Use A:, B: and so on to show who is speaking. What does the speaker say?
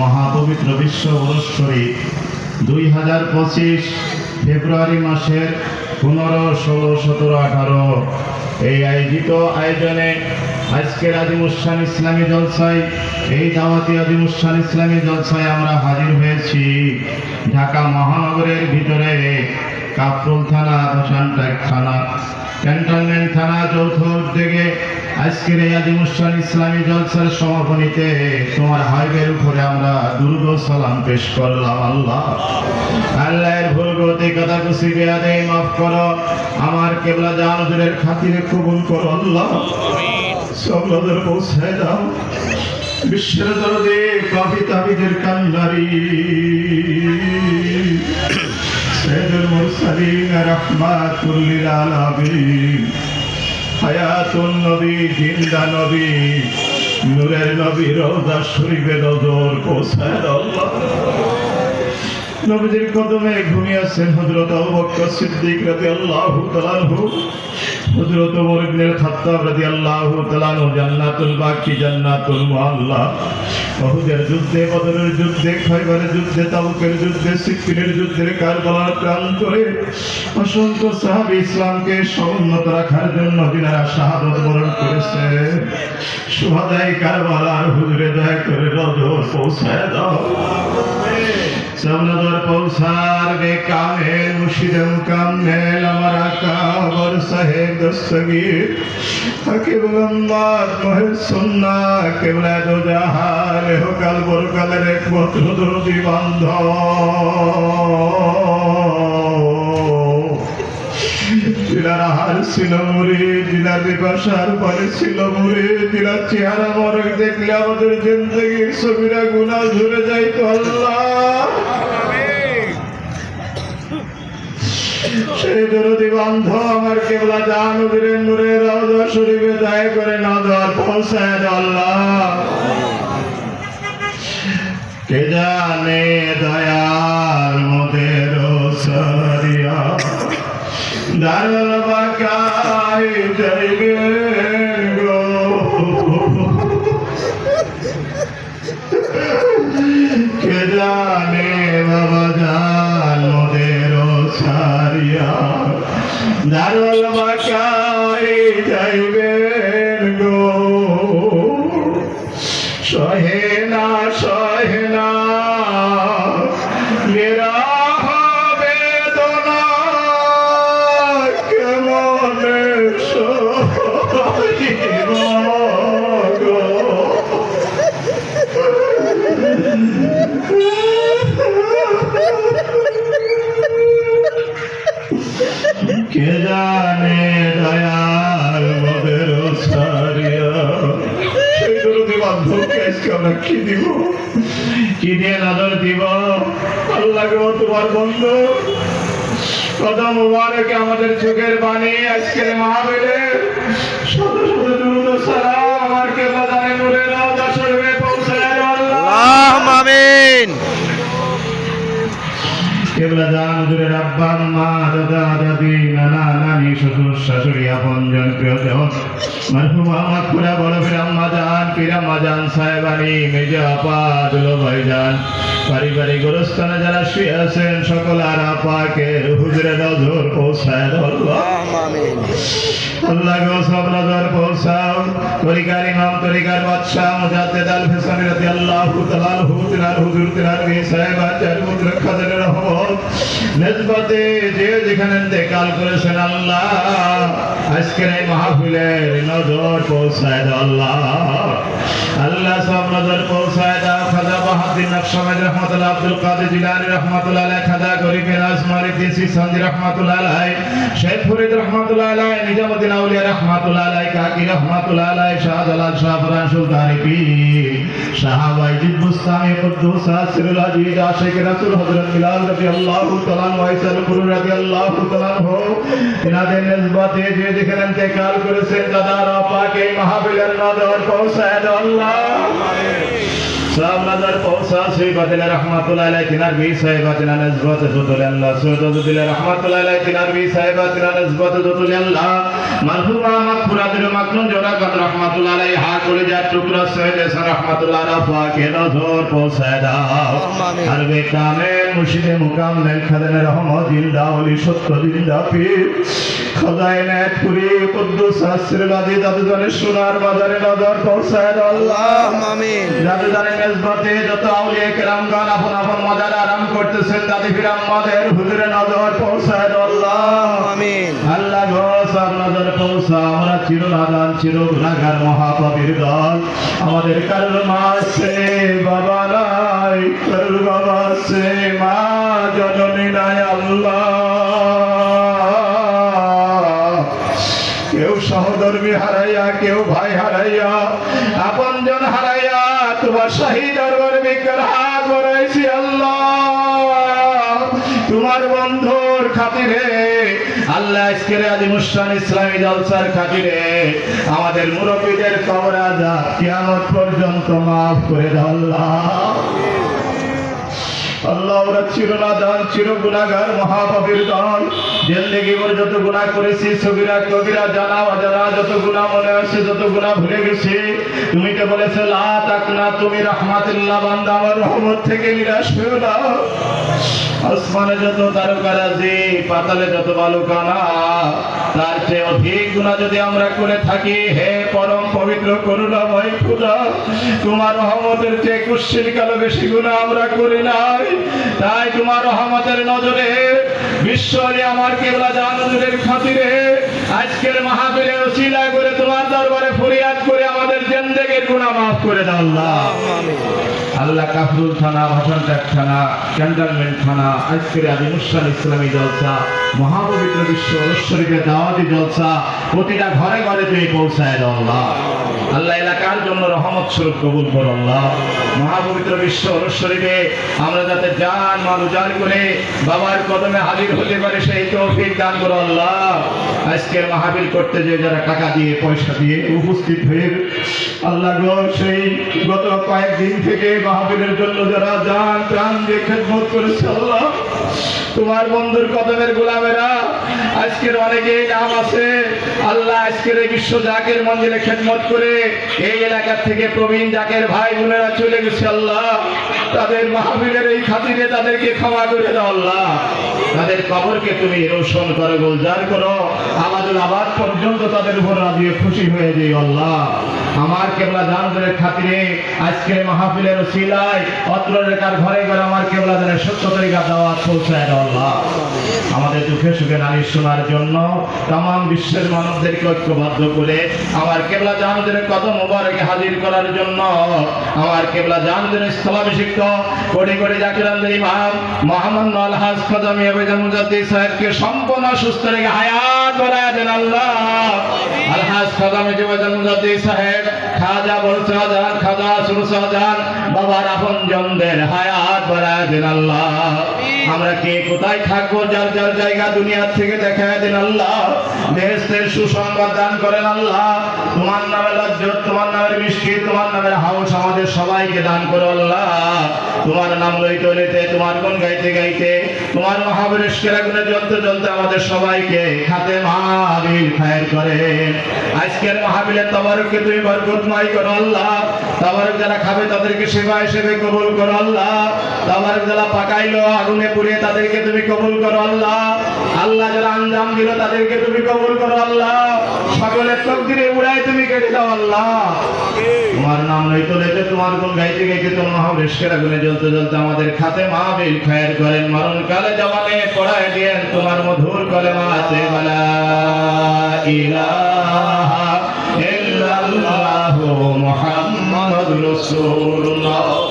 A: মহাপবিত্র বিশ্ব শরীফ দুই হাজার পঁচিশ ফেব্রুয়ারি মাসের পনেরো, ষোলো, সতেরো, আঠারো। এই আয়োজিত আয়োজনে আজকের আজিমুসান ইসলামী জলসায়, এই দাওয়াতি আজিমুসান ইসলামী জলসায় আমরা হাজির হয়েছি। ঢাকা মহানগরের ভিতরে কাফরুল থানা ভাসানটাক থানা। ক্যান্টনমেন্ট থানা যৌথ উদ্যোগে আজকের এই আজিমুসান ইসলামী জলসার সমাপনীতে তোমার হাইবের উপরে আমরা দুর্গ সালাম পেশ করলাম, আল্লাহ। আল্লাহর ভুল গতি কথা বেয়াদে মাফ করো, আমার কেবলা জানুদের খাতিরে কবুল করো, আল্লাহ। পৌঁছায় দাও। বিশ্বের দরদে কবি তাবিদের সৈয়দুল رحمة للعالمين حياة النبي হায়াতুন নবী نور النبي روضة নবী রওজা শরীফে الله নবীজির কদমে ঘুমিয়ে আছেন হযরত আবু বকর সিদ্দিক রাদিয়াল্লাহু তাআলা আনহু। হযরত ওমর ইবনে খাত্তাব রাদিয়াল্লাহু জান্নাতুল বাকি জান্নাতুল মুআল্লা যুদ্ধে, বদরের যুদ্ধে খয়বরের যুদ্ধে, তাবুকের যুদ্ধে সিক্কিনের যুদ্ধের কারবালার প্রান্তরে অসংখ্য সাহাবী ইসলামকে সমুন্নত রাখার জন্য দিনারা শাহাদত বরণ করেছে। সুহাদাই কারবালার হুজুরে, দয়া করে পৌঁছায় দাও। সামনাদার পৌসার বে কামে মুর্শিদম কামেল আমার আকাবর সাহেব দস্তগীর হাকিব মোহাম্মদ মহের সুন্না, কেবলা দো জাহার कल বরকালের একমাত্র দরদি বান্ধব। দিলার আহার ছিল মুড়ি দিলার বিপাশার পরে ছিল মুড়ি। দিলার চেহারা মরক দেখলে আমাদের জিন্দগির ছবিরা গুণা ঝরে যাইতো আল্লাহ। সেই দরদি বান্ধ আমার কেবলা জান জানুদের নূরে রওজা শরীফে দয়া করে নজর পৌঁছায় আল্লাহ। কে জানে Alma. কি দিব? কি দিয়ে নজর দিব? আল্লাহ গো, তোমার বন্ধু। কদম মুবারকে আমাদের চোখের বাণী, আজকের মাহবিলে। শত শত দুরুদ সালাম আমার কে বাদানে নূরে রওজা শরীফে পৌঁছায় দাও আল্লাহ
B: আল্লাহুম্মা আমিন
A: কেবলা জান হুজুরের আব্বা মা দাদা দাদি, নানা নানি, শ্বশুর শাশুড়ি আপনজন প্রিয়জন মরহুম আমার খুড়া বড় ফির জান পীর সাহেবানি মেজা আপা পারিবারিক গোরস্থানে যারা শুয়ে আছেন সকল আর আপাকে হুজুরে নজর পৌঁছায় আল্লাহ। গো সব নজর পৌঁছাও। তরিকার ইমাম তরিকার বাদশাহ মুজাদ্দিদ আল ফিসানি রাদিয়াল্লাহু তাআলা আনহু তিনার হুজুর তিনার সাহেব আচার মুদ্রা খাদের রহমত। যে যেখানে ইন্তেকাল করেছেন আল্লাহ আজকের এই মাহফিলের নজর পৌঁছায় দাও আল্লাহ। আল্লাহ সব নজর পৌঁছায় দাও খাজা বাহাদ্দিন নকশামেদ রহমতুল্লাহ আব্দুল কাদের জিলানী রহমতুল্লাহ আলাইহি খাজা গরিব নাজমারি তিসি সন্দি রহমতুল্লাহ আলাইহি, শেখ ফরিদ রহমতুল্লাহ আলাইহি, নিজামুদ্দিন আউলিয়া রহমতুল্লাহ আলাইহি, কাকি রহমতুল্লাহ আলাইহি, শাহজালাল শাহ ফরান সুলতানি পীর জিবুস্তামি কুদ্দুস আসিরুল আজিজ আশিক রাসূল হযরত বিলাল রাদিয়াল্লাহু তাআলা ওয়াইসাল কুরু রাদিয়াল্লাহু তাআলা আনহু ইনাদের নিসবতে যে যেখানে ইন্তেকাল করেছেন দাদার আপাকে মাহফিলের নজর পৌঁছায় আল্লাহ। सब সাহেব নাজার পৌঁছা সৈবাতিল রহমাতুল্লাহ আলাইহি তিনার বি সাহেবাতিনা নজবত যতুল্লাহ সৈয়দুল রহমাতুল্লাহ আলাইহি তিনার বি সাহেবাতিনা নজবত যতুল্লাহ মারহুম আহমদ ফুরাদুল মাকনুন জোড়া কর রহমাতুল্লাহ আলাইহি হা করে যা টুকরা সৈয়দ এসা রহমাতুল্লাহ রাফা কে নজর পৌঁছায় দাও। আর বে কামে মুর্শিদে মুকাম নেল খাদেনে রহমত জিন্দা ওলি সত্য জিন্দা পীর খোদায় নেত পুরি কুদ্দুস আসির গাদি দাদু জানে সোনার বাজারে নজর পৌঁছায় দাও আল্লাহ।
B: আমিন।
A: দাদু জানে মেজবাতে যত আউলিয়া কেরামগণ আপন আপন মজার আরাম করতেছেন তাদের ফিরে আমাদের হুজুরে নজর পৌঁছায় আল্লাহ।
B: আমিন।
A: আল্লাহ গো সব নজর পৌঁছা আমরা চিরনাদান নাদান চির মহাকবির দল। আমাদের কারণ মাসে খাতিরে, আল্লাহ আজকের আদি মুস্তান ইসলামী জলসার খাতিরে আমাদের মুরব্বীদের কবরাজা কিয়ামত পর্যন্ত মাফ করে দাও আল্লাহ ওরা চিরনাদান, চির গুণাগার মহাপাপীর দল। জিন্দগি ভর যত গুণা করেছি সবিরা কবিরা, জানা, অজানা, যত গুণা মনে আছে, যত গুণা ভুলে গেছি। তুমি তো বলেছ, লা তাকনা, তুমি রহমাতুল্লাহ, বান্দা, আমার রহমত থেকে নিরাশ হয়েও না। আসমানে যত তারকারাজি, পাতালে যত বালুকানা তার চেয়ে অধিক গুণা যদি আমরা করে থাকি, হে পরম পবিত্র করুণাময় খুদা, তোমার রহমতের চেয়ে কুশ্চির কালো বেশি গুণা আমরা করি নাই। তাই তোমার রহমতের নজরে বিশ্বরে আমার কেবলা জানের খাতিরে, আজকের মাহাবীরে ওসিলা করে তোমার দরবারে ফরিয়াদ করে আমাদের জেন্দেগের গুণা মাফ করে দাও আল্লাহ। আল্লাহ কাফরুল থানা ভাষানটাক থানা, ক্যান্টনমেন্ট থানা, আজকের আদি মুসান ইসলামী জলসা, মহাপবিত্র বিশ্ব ঐশ্বরিকের দাওয়াতি জলসা, প্রতিটা ঘরে ঘরে তুমি পৌঁছায় দাও আল্লাহ এলাকার জন্য রহমত স্বরূপ কবুল করো আল্লাহ। মহাপবিত্র বিশ্ব ঐশ্বরিকে আমরা যাতে জান, মাল উজাড় করে বাবার কদমে হাজির হতে পারে, সেই তৌফিক দান করো আল্লাহ। আজকের মাহাবীর করতে যে যারা টাকা দিয়ে, পয়সা দিয়ে উপস্থিত হয়ে আল্লাহ সেই গত কয়েকদিন থেকে মাহফিলের জন্য যারা যান প্রাণ দিয়ে খেদমত করেছে আল্লাহ। তোমার বন্ধুর কদমের গোলামেরা, আজকের অনেকেই নাম আছে। আল্লাহ আজকের এই বিশ্ব জাকের মন্দিরে খেদমত করে এই এলাকা থেকে প্রবীণ জাকের ভাই বোনেরা চলে গেছে আল্লাহ। তাদের মাহফিলের এই খাতিরে তাদেরকে ক্ষমা করে দাও আল্লাহ। তাদের কবরকে তুমি রোশন করো, গোলজার করো। আমাদের আবাদ পর্যন্ত তাদের উপর রাজিয়ে খুশি হয়ে যাই আল্লাহ। আমার কেবলা জানদের খাতিরে আজকে মাহফিলের সিলাই অত্র রেখার ঘরে ঘরে আমার কেবলা জানের সত্য তরিকা দেওয়া পৌঁছায় আল্লাহ। দুঃখে সুখে নারী শোনার জন্য তাম বিশ্বের মানবদেরকে ঐক্যবদ্ধ করে আমার কেবলা জাহানদের কত মোবারকে হাজির করার জন্য আমার কেবলা জাহানদের স্থলাভিষিক্ত কোটি কোটি জাকিরানদের ইমাম মোহাম্মদ আলহাজ খদামি আবেদন মুজাদ্দি সাহেবকে সম্পূর্ণ সুস্থ রেখে হায়াত বাড়ায় দেন আল্লাহ। আলহাজ খদামি আবেদন মুজাদ্দি সাহেব, খাজা শাহজাহান খাজা সুর শাহজাহান বাবার আপন জনদের হায়াত বাড়ায় দিন আল্লাহ। আমরা কে কোথায় থাকব যার যার জায়গা দুনিয়ার থেকে দেখায় দেন আল্লাহ। বেহেস্তের সুসংবাদ দান করেন আল্লাহ। তোমার নামে লজ্জত তোমার নামের মিষ্টি তোমার নামের হাউস আমাদের সবাইকে দান করো আল্লাহ। তোমার নাম লইতে লইতে তোমার কোন গাইতে গাইতে তোমার মহাবীরেশ্বর আগুনে জ্বলতে জ্বলতে আমাদের সবাইকে খাতে মহাবীর খায়ের করেন আজকের মহাবীরের তবারককে তুমি বরকতময় করো আল্লাহ। তাবারক যারা খাবে তাদেরকে সেবা হিসেবে কবুল করো আল্লাহ। তাবারক যারা পাকাইলো আগুনে পুড়িয়ে তাদেরকে তুমি কবুল করো আল্লাহ। আল্লাহ যারা আঞ্জাম দিল তাদেরকে তুমি কবুল করো আল্লাহ। সকলের তকদিরে উড়াই তুমি কেটে দাও আল্লাহ। তোমার নাম লইতে লইতে তোমার কোন গাইতে গাইতে তোমার মহাবৃষ্কের আগুনে জ্বলতে জ্বলতে আমাদের খাতে মাহবিল খায়ের করেন। মরণ কালে জমানে পড়ায় দিয়েন তোমার মধুর কলে মাতে বালা ইলা রসুল্লাহ